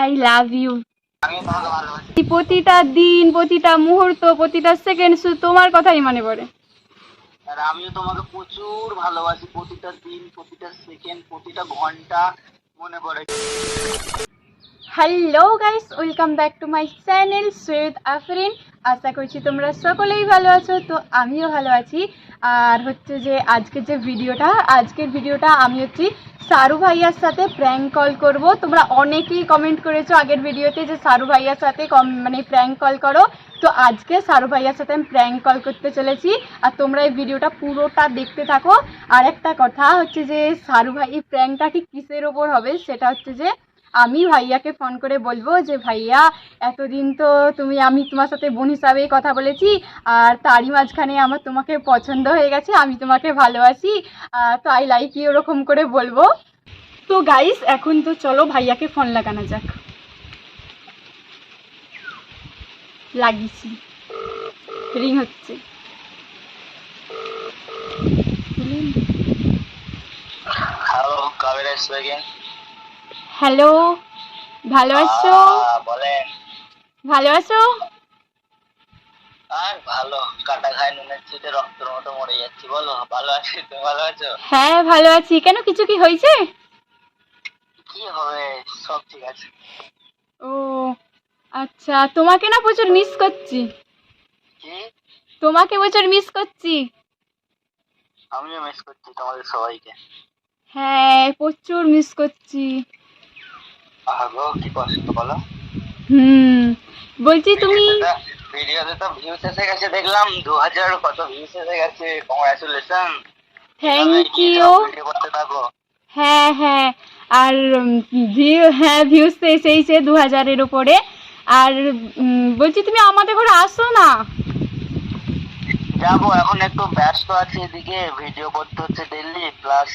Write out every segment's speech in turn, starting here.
I love you প্রতিটা দিন, প্রতিটা মুহূর্ত, প্রতিটা সেকেন্ড শুধু তোমার কথাই মনে পড়ে। আর আমিও তোমাকে প্রচুর ভালোবাসি। প্রতিটা দিন, প্রতিটা সেকেন্ড প্রতিটা ঘণ্টা মনে পড়ে। Hello guys welcome back to my channel Syed Afrin আশা করছি তোমরা সকলেই ভালো আছো, তো আমিও ভালো আছি। আর হচ্ছে যে আজকের যে ভিডিওটা, আজকের ভিডিওটা আমি হচ্ছি সারু ভাইয়ার সাথে প্র্যাঙ্ক কল করব। তোমরা অনেকেই কমেন্ট করেছ আগের ভিডিওতে যে সারু ভাইয়ার সাথে কম মানে প্র্যাঙ্ক কল করো। তো আজকে সারু ভাইয়ার সাথে আমি প্র্যাঙ্ক কল করতে চলেছি। আর তোমরা এই ভিডিওটা পুরোটা দেখতে থাকো। আর একটা কথা হচ্ছে যে সারু ভাই এই প্র্যাঙ্কটা ঠিক কিসের ওপর হবে, সেটা হচ্ছে যে আমি ভাইয়াকে ফোন করে বলব যে, ভাইয়া, এতদিন তো তুমি, আমি তোমার সাথে বোন হিসাবেই কথা বলেছি, আর তারই মাঝখানে আমার তোমাকে পছন্দ হয়ে গেছে, আমি তোমাকে ভালোবাসি তো আই লাইক ইউ ওরকম করে বলব। তো গাইস এখন তো চলো ভাইয়াকে ফোন লাগানো যাক। লাগিয়েছি। রিং হচ্ছে। হ্যালো কাবের স্পিকিং হ্যালো ভালো আছো? বলেন। ভালো আছো? আর ভালো কাটা খায় নুনের চিটে রক্তের মতো মরে যাচ্ছি বলো ভালো আছি তুমি ভালো আছো? হ্যাঁ ভালো আছি। কেন কিছু কি হয়েছে? কি হবে সব ঠিক আছে। ও আচ্ছা তোমাকে না প্রচুর মিস করছি। তোমাকে প্রচুর মিস করছি। আমিও মিস করছি তোমাদের সবাইকে। হ্যাঁ প্রচুর মিস করছি। আগো কি কষ্ট বলো। হুম বলছি তুমি ভিডিওতে তো ভিউস এসে গেছে দেখলাম দু হাজার কত ভিউস এসে গেছে কংগ্রাচুলেশন থ্যাংক ইউ হ্যাঁ হ্যাঁ আর ভিউ হ্যাঁ ভিউজ তো এসেইছে দু হাজারের ওপরে। আর বলছি তুমি আমাদের ঘরে আসো না? যাব এখন একটু ব্যস্ত আছি এদিকে ভিডিও করতে হচ্ছে ডেইলি প্লাস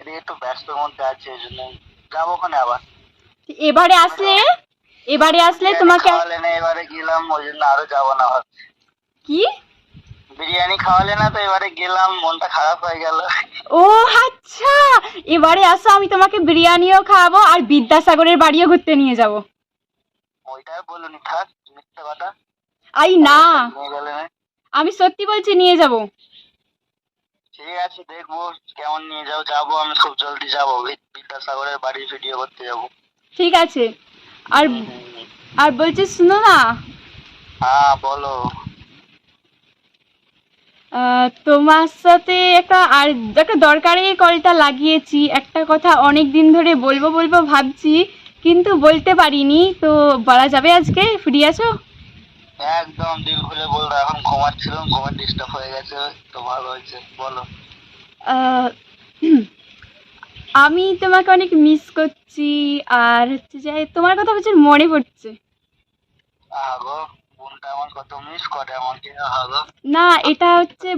এদিকে একটু ব্যস্তর মধ্যে আছে ওই জন্য যাব ওখানে আবার। এবারে আসলে এবারে আসলে তোমাকে খাওয়ালে না এবারে গেলাম ওই জন্য আরও যাব না ভাবছি। কি? বিরিয়ানি খাওয়ালে না তো এবারে গেলাম মনটা খারাপ হয়ে গেল। ও আচ্ছা এবারে আসো আমি তোমাকে বিরিয়ানিও খাওয়াবো আর বিদ্যাসাগরের বাড়িও ঘুরতে নিয়ে যাব। ওইটা বলুনি থাক মিথ্যে কথা। আই না আমি সত্যি বলছি নিয়ে যাব। ঠিক আছে দেখব কেমন নিয়ে যাও যাব আমি খুব জলদি যাব বিদ্যাসাগরের বাড়ি ভিডিও করতে যাব। ঠিক আছে। আর আর বলছি শুনো না? হ্যাঁ বলো। তোমার সাথে একটা আর একটা দরকারি কলটা লাগিয়েছি। একটা কথা অনেক দিন ধরে বলব বলব ভাবছি কিন্তু বলতে পারিনি। তো বলা যাবে আজকে? ফ্রি আছো? একদম দিল খুলে বলল এখন ঘুমাচ্ছিলাম ঘুমের ডিস্টার্ব হয়ে গেছে। তো ভালো হয়েছে বলো। আমি তোমাকে অনেক মিস করছি আর হচ্ছে যে তোমার কথা প্রচুর মনে পড়ছে। না এটা হচ্ছে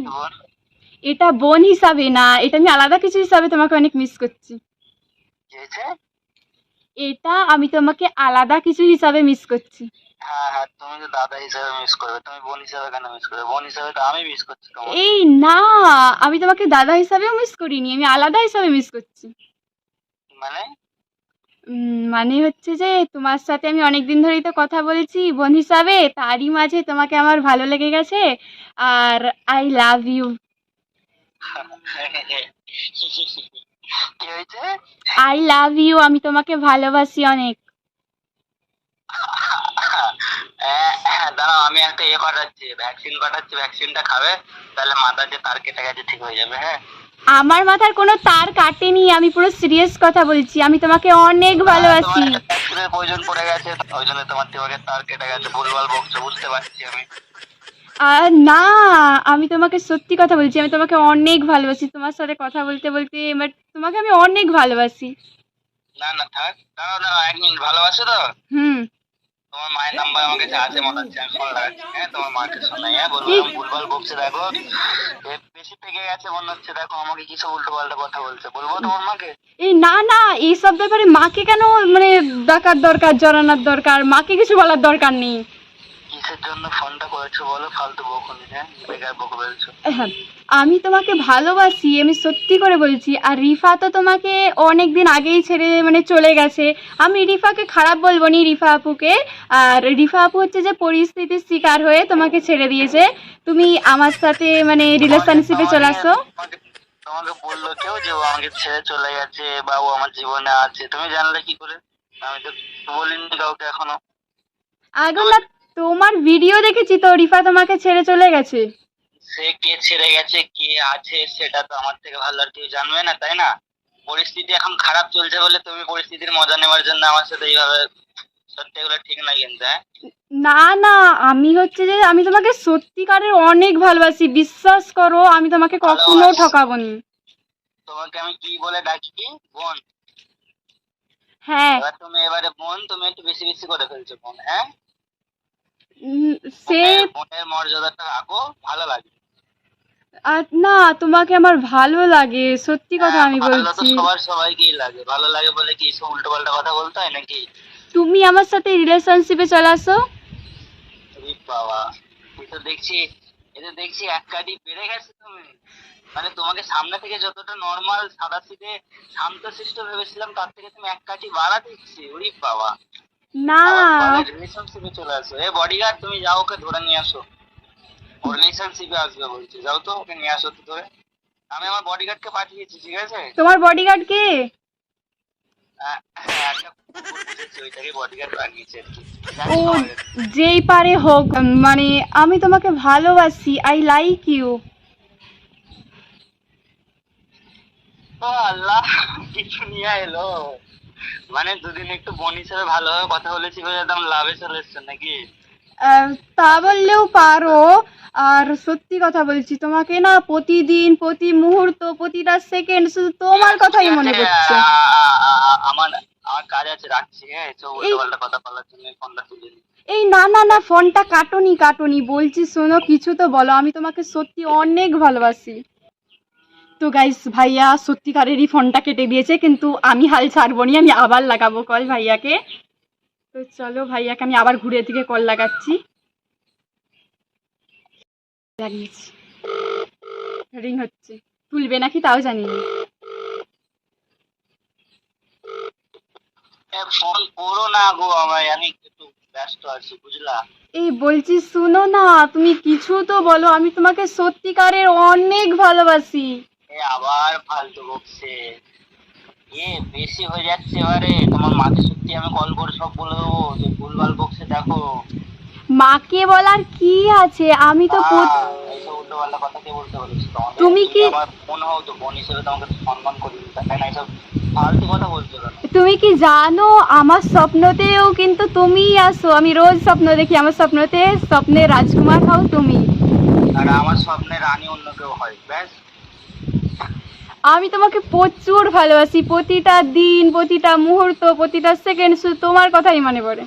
এটা বোন হিসাবে না এটা আমি আলাদা কিছু হিসাবে তোমাকে অনেক মিস করছি। এটা আমি তোমাকে আলাদা কিছু হিসাবে মিস করছি। হ্যাঁ হ্যাঁ তুমি তো দাদা হিসাবে মিস করবে তুমি বোন হিসাবে কেন মিস করবে? বোন হিসাবে তো আমি মিস করছি এই না আমি তোমাকে দাদা হিসাবেও মিস করিনি আমি আলাদা হিসাবে মিস করছি। মানে? মানে হচ্ছে যে তোমার সাথে আমি অনেক দিন ধরেই তো কথা বলছি। বোন হিসাবে তারই মাঝে তোমাকে আমার ভালো লেগে গেছে। আর I love you I love you আমি তোমাকে ভালোবাসি অনেক। হ্যাঁ, দাঁড়াও আমি একটা ইয়ে পাঠাচ্ছি। ভ্যাকসিন পাঠাচ্ছি ভ্যাকসিনটা খাবে তাহলে মাথার যে তার কেটে গেছে ঠিক হয়ে যাবে হ্যাঁ? আমার মাথার কোনো তার কাটেনি আমি পুরো সিরিয়াস কথা বলছি আমি তোমাকে অনেক ভালোবাসি। তোমার প্রয়োজন পড়ে গেছে ওই জন্য তোমার তোমাকে তার কেটে গেছে ভুলভাল বকছো বুঝতে পারছি আমি। না আমি তোমাকে সত্যি কথা বলছি আমি তোমাকে অনেক ভালোবাসি তোমার সাথে কথা বলতে বলতে এবার তোমাকে আমি অনেক ভালোবাসি। না না থাক দাঁড়াও দাঁড়াও এক মিনিট ভালোবাসো তো? হুম। তোমার মায়ের নাম্বার আমার কাছে আছে মনে হচ্ছে আমি ফোন লাগাচ্ছি হ্যাঁ? তোমার মাকে শোনাই হ্যাঁ? বলব ভুলভাল বকছে, দেখো। বেশি পেকে গেছে মনে হচ্ছে, দেখো, আমাকে কিছু উল্টো পাল্টা কথা বলছে। বলব তোমার মাকে? এই না না, এইসব ব্যাপারে মাকে কেন মানে ডাকার দরকার, জড়ানোর দরকার? মাকে কিছু বলার দরকার নেই। কিসের জন্য ফোনটা করেছ বলো ফালতু বকুনি হ্যাঁ বেকার বকো বলছো। হ্যাঁ আমি তোমাকে ভালোবাসি আমি সত্যি করে বলছি আর রিফা তো তোমাকে অনেক দিন আগেই ছেড়ে মানে চলে গেছে। আমি রিফাকে খারাপ বলব নি রিফা আপুকে। আর রিফা আপু হচ্ছে যে পরিস্থিতির শিকার হয়ে তোমাকে ছেড়ে দিয়েছে। তুমি আমার সাথে মানে রিলেশনশিপে চলে আসো। তোমাকে- বলল কেউ যে ও আমাকে ছেড়ে চলে গেছে বা ও আমার জীবনে আছে। তুমি জানলে কি করে? আমি তো বলিনি কাউকে এখনও। আগে না তোমার ভিডিও দেখেছি তো রিফা তোমাকে ছেড়ে চলে গেছে। সে কে ছেড়ে গেছে কে আছে সেটা তো আমার থেকে ভালো আর কেউ জানবে না তাই না? পরিস্থিতি এখন খারাপ চলছে বলে তুমি পরিস্থিতির মজা নেওয়ার জন্য আমার সাথে এইভাবে সত্যি এগুলো ঠিক না কিন্তু হ্যাঁ? না না আমি হচ্ছে যে আমি তোমাকে সত্যিকারের অনেক ভালোবাসি বিশ্বাস করো আমি তোমাকে কখনো ভালোবাসি। ঠকাবো না তোমাকে আমি কি বলে ডাকি কি? বোন? হ্যাঁ। এবার তুমি এবারে বোন তুমি একটু বেশি বেশি করে ফেলছো বোন হ্যাঁ? সে বোনের- মর্যাদাটা রাখো ভালো লাগে। আর না তোমাকে আমার ভালো লাগে সত্যি কথা আমি হ্যাঁ, তো বলছি। সবার সবাইকেই লাগে। ভালো লাগে বলে কি সব উল্টো পাল্টা কথা বলতে হয় নাকি? তুমি আমার সাথে রিলেশনশিপে চলে আসো। বাবা এই তো দেখছি তো দেখছি এক কাটি বেড়ে গেছে তুমি। মানে তোমাকে সামনে থেকে যতটা নর্মাল সাদা সিধে শান্তশিষ্ট ভেবেছিলাম তার থেকে তুমি এক কাটি বাড়া দিচ্ছি। ওরে বাবা। না। রিলেশনশিপে চলে আসো এ বডিগার্ড তুমি যাও ওকে ধরে নিয়ে আসো। রিলেশনশিপে আসবে বলছি। যাও তো ওকে নিয়ে আসো তো ধরে। আমি আমার বডিগার্ডকে পাঠিয়েছি ঠিক আছে? তোমার বডিগার্ড কে? হ্যাঁ, হ্যাঁ। ও। যেই পারে হোক মানে আমি তোমাকে ভালোবাসি আই লাইক ইউ আল্লাহ কিছু নিয়ে এলো। মানে দুদিন একটু বোন হিসেবে ভালোভাবে কথা বলেছি বলে একদম লাভে চলে এসছে নাকি? তা বললেও পারো। আর সত্যি কথা বলছি তোমাকে না প্রতিদিন প্রতি মুহূর্ত প্রতিটা সেকেন্ড শুধু তোমার কথাই মনে পড়ছে। আ- আ- আ- আ- আমার আমার কাজ আছে রাখছি হ্যাঁ? কথা বলার জন্য ফোনটা তুলে এই না না না ফোনটা কাটনি কাটনি। বলছি শোনো কিছু তো বলো আমি তোমাকে সত্যি অনেক ভালোবাসি। তো গাইস ভাইয়া সত্যিকারেরই ফোনটা কেটে দিয়েছে কিন্তু আমি হাল ছাড়বো নি আমি আবার লাগাবো কল ভাইয়াকে। তো চলো ভাইয়াকে আমি আবার ঘুরে থেকে কল লাগাচ্ছি। লাগিয়েছি রিং হচ্ছে। তুলবে নাকি তাও জানি না ফোন করো না গো আমায় আমি একটু ব্যস্ত আছি বুঝলা? এই বলছি শুনো না তুমি কিছু তো বলো আমি তোমাকে সত্যিকারের অনেক ভালোবাসি। আবার ফালতু বকছে। এ বেশি হয়ে যাচ্ছে এবারে। তোমার মাকে সত্যি আমি কল করে সব বলে দেবো। যে ভুলভাল বকছে দেখো। মাকে বলার কি আছে? আমি তো এইসব উল্টো কথা কে বলতে বলেছে? তোমাকে তুমি কি- আমার বোন হও তো বোন হিসেবে তোমাকে সম্মান করি। তাই না এইসব ফালতু কথা বলছো কেন? তুমি কি জানো আমার স্বপ্নতেও কিন্তু তুমিই আসো। আমি রোজ স্বপ্ন দেখি। আমার স্বপ্নতে স্বপ্নে রাজকুমার হও তুমি। আর আমার স্বপ্নে রানী অন্য কেউ হয়। ব্যাস। আমি তোমাকে প্রচুর ভালোবাসি। প্রতিটা দিন প্রতিটা মুহূর্ত প্রতিটা সেকেন্ড শুধু তোমার কথাই মনে পড়ে।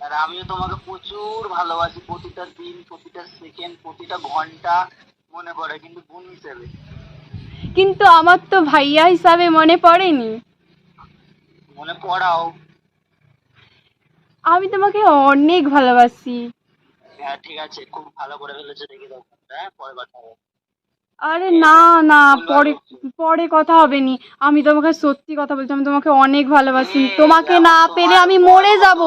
আর আমিও তোমাকে প্রচুর ভালোবাসি। প্রতিটা দিন প্রতিটা সেকেন্ড প্রতিটা ঘণ্টা মনে পড়ে কিন্তু বোন হিসেবে। কিন্তু আমার তো ভাইয়া হিসাবে মনে পড়েনি। মনে পড়াও। আমি তোমাকে অনেক ভালোবাসি। হ্যাঁ ঠিক আছে। খুব ভালো করে ফেলেছো দেখে দাও। হ্যাঁ পরে কথা হবে। আরে না না পরে পরে কথা হবে নি আমি তোমাকে সত্যি কথা বলছি আমি তোমাকে অনেক ভালোবাসি। তোমাকে না পেলে আমি মরে যাব।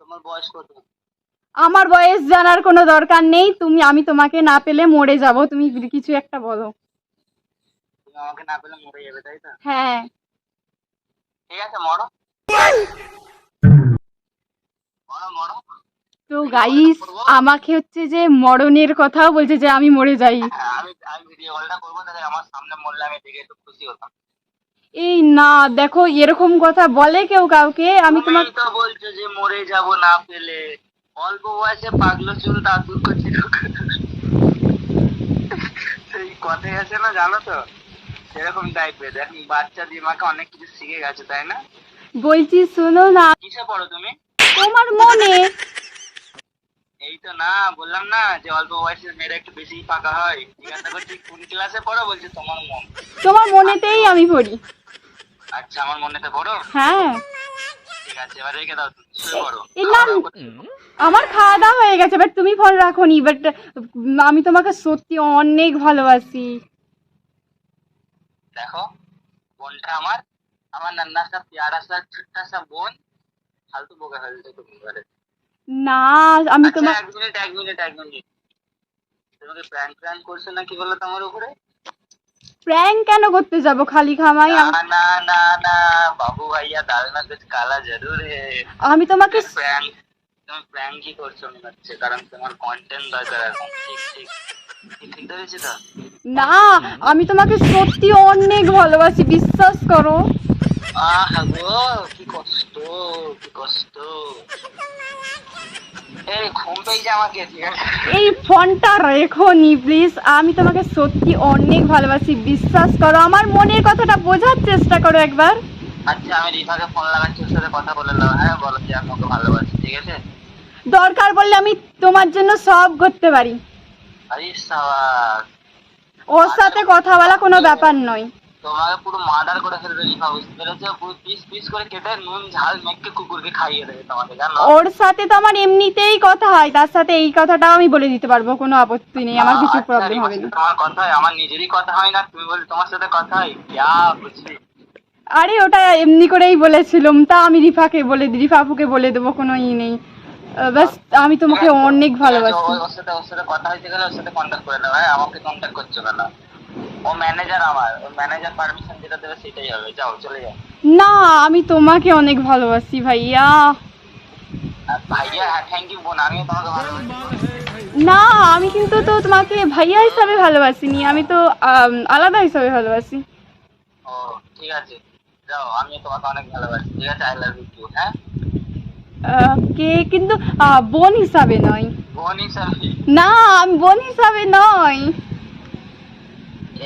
তোমার বয়স কত? আমার বয়স জানার কোনো দরকার নেই। তুমি আমি তোমাকে না পেলে মরে যাব। তুমি কিছু একটা বলো। তুমি আমাকে না পেলে মরে যাবে তাই তো? হ্যাঁ। ঠিক আছে মরো। মরো গাইস আমাকে হচ্ছে যে মরণের কথাও বলছে যে আমি মরে যাই। আমি আমি ভিডিও কলটা করব তাহলে আমার সামনে মরলে আমি দেখে একটু খুশি হতাম। এই না দেখো এরকম কথা বলে কেউ কাউকে আমি তোমার তো বলছো যে মরে যাব না পেলে। অল্প বয়সে পাগলো চুল তার দূর করছি সেই কথাই আছে না জানো তো? সেরকম টাইপের এখন বাচ্চা দিয়ে দিমাকে অনেক কিছু শিখে গেছে তাই না? বলছি শোনো না। কিসে পড়ো তুমি? তোমার মনে তো না বললাম না যে অল্প বয়সে মেয়েরা একটু বেশি পাকা হয়। জিজ্ঞাসা করছি কোন ক্লাসে পড়ো? বলছে তোমার মন। তোমার মনেতেই আমি পড়ি। আচ্ছা আমার মনেতে পড়ো? হ্যাঁ। ঠিক আছে এবার রেখে দাও শুয়ে পড়ো। এই না খাওয়া দাওয়া আমার খাওয়া দাওয়া হয়ে গেছে বাট তুমি ফোন রাখোনি বাট আমি তোমাকে সত্যি অনেক ভালোবাসি। দেখো বোনটা আমার আমার নান্না সা প্যারা সা ছোট্টা সা বোন ফালতু বকে ফেলছে তুমি না আমি আচ্ছা তোমার এক মিনিট এক মিনিট এক মিনিট। তোমাকে প্র্যাঙ্ক প্র্যাঙ্ক করছে না কি বলো তোমার উপরে? প্র্যাঙ্ক কেন করতে যাব খালি খামাই? না না না না বাবু ভাইয়া দাল মে কুছ কালা জরুর হে। আমি তোমাকে প্র্যাঙ্ক তুমি প্র্যাঙ্কই করছ মনে হচ্ছে কারণ তোমার কন্টেন্ট দরকার এখন। ঠিক ঠিক। না আমি তোমাকে সত্যি অনেক ভালোবাসি বিশ্বাস করো। আহ গো কি কষ্ট কি কষ্ট এই ঘুম পেয়েছে আমাকে এই ফোনটা রেখো নি প্লিজ আমি তোমাকে সত্যি অনেক ভালোবাসি বিশ্বাস করো আমার মনের কথাটা বোঝার চেষ্টা করো একবার। আচ্ছা আমি রিফাকে ফোন লাগাচ্ছি ওর সাথে কথা বলে নাও হ্যাঁ? বলো যে আমি ওকে ভালোবাসি ঠিক আছে? দরকার বললে আমি তোমার জন্য সব করতে পারি। আরে সাবাস। ওর সাথে কথা বলা কোনো ব্যাপার নয়। তোমাকে পুরো মার্ডার করে ফেলবে রিফা বুঝতে পেরেছ? পুরো পিস পিস করে কেটে নুন ঝাল মেখে কুকুরকে খাইয়ে দেবে তোমাকে জানো? ওর সাথে তো আমার এমনিতেই কথা হয় তার সাথে এই কথাটাও আমি বলে দিতে পারব কোনো আপত্তি নেই আমার কিছু আচ্ছা, প্রবলেম হবে না। তোমার কথা হয় আমার নিজেরই কথা হয় না তুমি বলে তোমার সাথে কথা হয়? ইয়া বুঝলি আরে ওটা এমনি করেই বলেছিলাম তা আমি রিফাকে বলে দিই রিফা আপুকে বলে দেবো কোনো ই নেই। ব্যাস আমি তোমাকে অনেক ভালোবাসি। ওর সাথে ওর সাথে কথা হয়েছে গেলে ওর সাথে কন্ট্যাক্ট করে নেবে হ্যাঁ আমাকে কন্ট্যাক্ট করছ কেন? ও ম্যানেজার আমার ও ম্যানেজার পারমিশন যেটা দেবে সেটাই হবে যাও চলে যাও। না আমি তোমাকে অনেক ভালোবাসি ভাইয়া। ভাইয়া হ্যাঁ থ্যাংক ইউ বোন আমিও তোমাকে ভালোবাসি। না আমি কিন্তু তো তোমাকে ভাইয়া হিসাবে ভালোবাসিনি আমি তো আলাদা হিসাবে ভালোবাসি। ও ঠিক আছে। যাও আমিও তোমাকে অনেক ভালোবাসি। ঠিক আছে আই লাভ ইউ হ্যাঁ? কে কিন্তু বোন হিসাবে নয়। বোন হিসাবে? না আমি বোন হিসাবে নয়।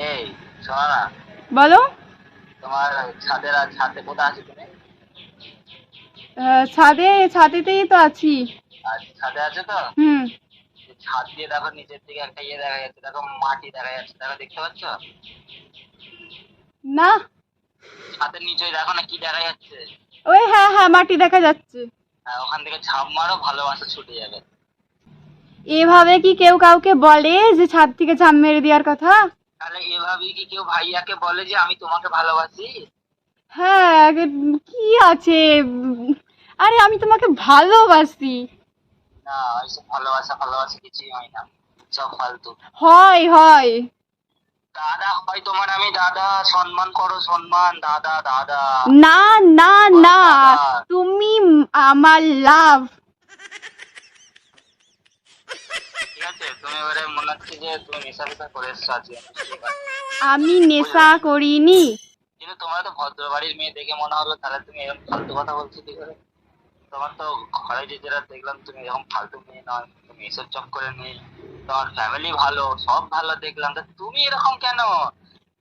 এই বলো। তোমার ছাদের ছাদে কোথায় আছো তুমি? ছাদে ছাদেতেই তো আছি। ছাদে আছো তো? হুম। ছাদ দিয়ে দেখো নিচের দিকে একটা ইয়ে দেখা যাচ্ছে দেখো মাটি দেখা যাচ্ছে দেখো দেখতে পাচ্ছ? না। ছাদের নিচে দেখো না কি দেখা যাচ্ছে? ওই হ্যাঁ হ্যাঁ মাটি দেখা যাচ্ছে। হ্যাঁ, ওখান থেকে ঝাঁপ মারো ভালোবাসা ছুটে যাবে। এভাবে কি কেউ কাউকে বলে যে ছাদ থেকে ঝাম মেরে দেওয়ার কথা? তাহলে কি কেউ ভাইয়াকে বলে যে আমি তোমাকে ভালোবাসি? হ্যাঁ কি আছে? আরে আমি তোমাকে ভালোবাসি। না ওইসব ভালোবাসা ভালোবাসা কিছুই হয় না। সব ফালতু। হয় হয়। দাদা হয় তোমার আমি দাদা। সম্মান করো সম্মান। দাদা দাদা। না না না। তুমি আমার লাভ ঠিক আছে তুমি এবারে মনে হচ্ছে যে তুমি নেশা ফেশা করে এসছো আজকে। আমি নেশা করিনি। কিন্তু তোমার তো ভদ্র বাড়ির মেয়ে দেখে মনে হলো তাহলে তুমি এরকম ফালতু কথা বলছো কি করে? তোমার তো ঘরে যে যেটা দেখলাম তুমি এরকম ফালতু মেয়ে নয় তুমি এসব চক্করে নেই। তোমার ফ্যামিলি ভালো সব ভালো দেখলাম। তা তুমি এরকম কেন?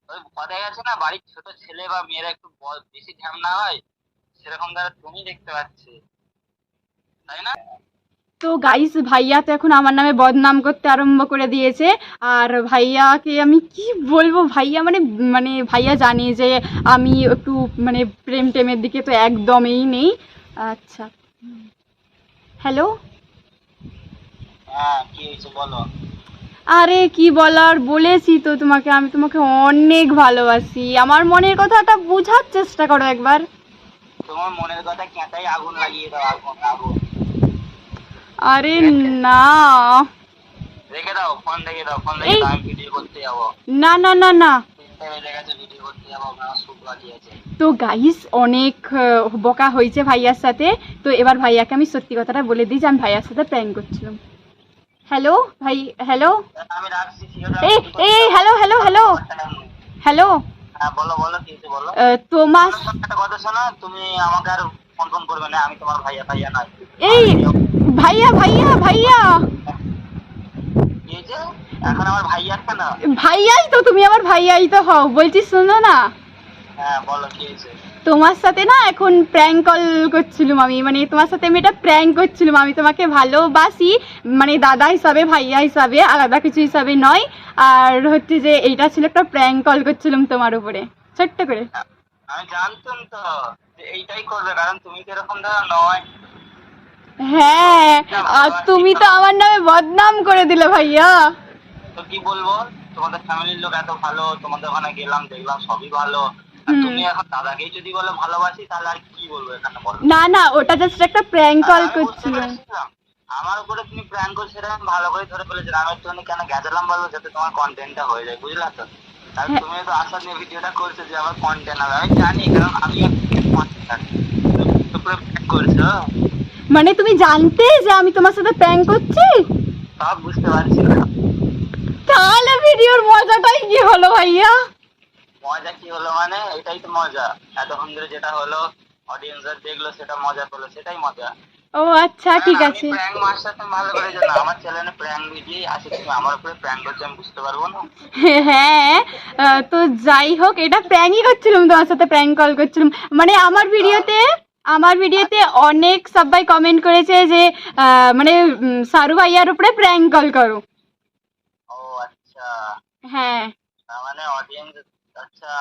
ওই কথায় আছে না বাড়ির ছোট ছেলে বা মেয়েরা একটু বেশি ঝামনা হয় সেরকম দ্বারা তুমি দেখতে পাচ্ছি। তাই না? তো গাইস ভাইয়া তো এখন আমার নামে বদনাম করতে আরম্ভ করে দিয়েছে। আর ভাইয়াকে আমি কি বলব? ভাইয়া মানে মানে ভাইয়া জানে যে আমি একটু মানে প্রেম টেমের দিকে তো একদমই নেই। আচ্ছা। হ্যালো হ্যাঁ কি হয়েছে বলো? আরে কি বলার? বলেছি তো তোমাকে আমি তোমাকে অনেক ভালোবাসি। আমার মনের কথাটা বোঝার চেষ্টা করো একবার। তোমার মনের কথা কেঁটাই আগুন লাগিয়ে দাও আগুন আগুন। আরে না। রেখে দাও ফোন রেখে দাও ফোন রেখে দাও আমি ভিডিও করতে যাব। না না না না। তো গাইস অনেক বকা হয়েছে ভাইয়ার সাথে। তো এবার ভাইয়াকে আমি সত্যি কথাটা বলে দিই যে আমি ভাইয়ার সাথে প্র্যাঙ্ক করছিলাম। হ্যালো ভাই হ্যালো এই এই হ্যালো হ্যালো হ্যালো হ্যালো হ্যাঁ বলো বলো কি বলো। তোমার একটা কথা শোনো তুমি আমাকে আর ফোন ফোন করবে না আমি তোমার ভাইয়া ভাইয়া নয়। এই ভাইয়া ভাইয়া ভাইয়া। এখন আমার ভাইয়া ভাইয়াই তো তুমি আমার ভাইয়াই তো হও। বলছি শোনো না। হ্যাঁ বলো তোমার সাথে না এখন প্র্যাঙ্ক কল করছিলাম আমি মানে তোমার সাথে আমি এটা প্র্যাঙ্ক করছিলাম। আমি তোমাকে ভালোবাসি। মানে দাদা হিসাবে ভাইয়া হিসাবে আলাদা কিছু হিসাবে নয়। আর হচ্ছে যে এইটা ছিল একটা প্র্যাঙ্ক কল করছিলাম তোমার উপরে। ছোট্ট করে। আমি জানতাম তো এইটাই করবে। কারণ তুমি তো এরকম ধরো নয়? হ্যাঁ আর তুমি তো আমার নামে বদনাম করে দিলে ভাইয়া। তো কি বলব? তোমাদের ফ্যামিলির লোক এত ভালো তোমাদের ওখানে গেলাম দেখলাম সবই ভালো। তুমি এখন দাদাকেই যদি বলো ভালোবাসি তাহলে আর কি বলব এখানে বলো? না না ওটা জাস্ট একটা প্র্যাঙ্ক কল পেরেছিলাম। আমার উপরে তুমি প্ল্যান করছ সেটা আমি ভালো করে ধরে ফেলেছিলাম আমি একটুখানি কেন গেছিলাম বলব যাতে তোমার কন্টেন্টটা হয়ে যায় বুঝলা তো? আর হ্যাঁ। তুমি তো আশা নিয়ে ভিডিওটা করছ যে আমার কন্টেন্ট হবে। আমি জানি কারণ আমি কন্টেন্ট করছ? মানে তুমি জানতে যে আমি তোমার সাথে প্র্যাঙ্ক করছি? সব বুঝতে পারছি তাহলে ভিডিওর মজাটাই কি হলো ভাইয়া? মজা কি হলো মানে? এটাই তো মজা। এতক্ষণ ধরে যেটা হলো অডিয়েন্সরা দেখল সেটা মজা পেল সেটাই মজা। ও আচ্ছা ঠিক আছে। প্র্যাঙ্ক মাস্টার তুমি ভালো করে জানো আমার চ্যানেলে প্র্যাঙ্ক ভিডিও আছে তুমি আমার উপরে প্র্যাঙ্ক করছ আমি বুঝতে পারব না। হ্যাঁ তো যাই হোক এটা প্র্যাঙ্কই করছিলাম তোমার সাথে প্র্যাঙ্ক কল করছিলাম। মানে আমার ভিডিওতে আমার ভিডিওতে অনেক সবাই কমেন্ট করেছে যে মানে সারু ভাইয়ার উপরে প্র্যাঙ্ক কল করো। ও আচ্ছা। হ্যাঁ। তার মানে অডিয়েন্স আচ্ছা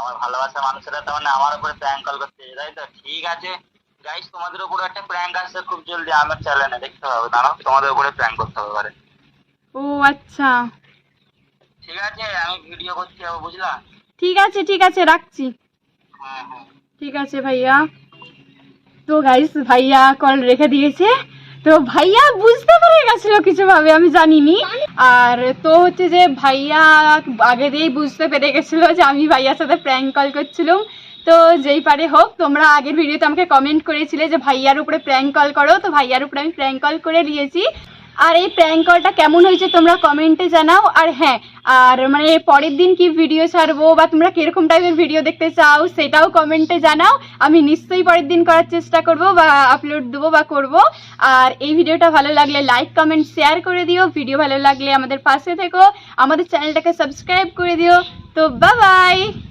আমার ভালোবাসার মানুষেরা তার মানে আমার উপরে প্র্যাঙ্ক কল করতে তাই তো? ঠিক আছে। গাইস তোমাদের উপরে একটা প্র্যাঙ্ক আসছে খুব জলদি আমার চ্যানেলে দেখতে হবে দাঁড়াও তোমাদের উপরে প্র্যাঙ্ক করতে হবে এবারে। ও আচ্ছা। ঠিক আছে আমি ভিডিও করতে যাব বুঝলা? ঠিক আছে ঠিক আছে রাখছি। হ্যাঁ হ্যাঁ ঠিক আছে ভাইয়া। তো গাইস ভাইয়া কল রেখে দিয়েছে। তো ভাইয়া বুঝতে পেরে গেছিল কিছু ভাবে আমি জানিনি। আর তো হচ্ছে যে ভাইয়া আগে দিয়েই বুঝতে পেরে গেছিল যে আমি ভাইয়ার সাথে প্র্যাঙ্ক কল করছিলাম। তো যেই পারে হোক, তোমরা আগের ভিডিওতে আমাকে কমেন্ট করেছিলে যে ভাইয়ার উপরে প্র্যাঙ্ক কল করো। তো ভাইয়ার উপরে আমি প্র্যাঙ্ক কল করে দিয়েছি। আর এই প্র্যাঙ্ক কলটা কেমন হয়েছে তোমরা কমেন্টে জানাও। আর হ্যাঁ আর মানে পরের দিন কি ভিডিও ছাড়বো বা তোমরা কীরকম টাইপের ভিডিও দেখতে চাও সেটাও কমেন্টে জানাও। আমি নিশ্চয়ই পরের দিন করার চেষ্টা করব বা আপলোড দেবো বা করব। আর এই ভিডিওটা ভালো লাগলে লাইক কমেন্ট শেয়ার করে দিও। ভিডিও ভালো লাগলে আমাদের পাশে থেকো। আমাদের চ্যানেলটাকে সাবস্ক্রাইব করে দিও। তো বাই বাই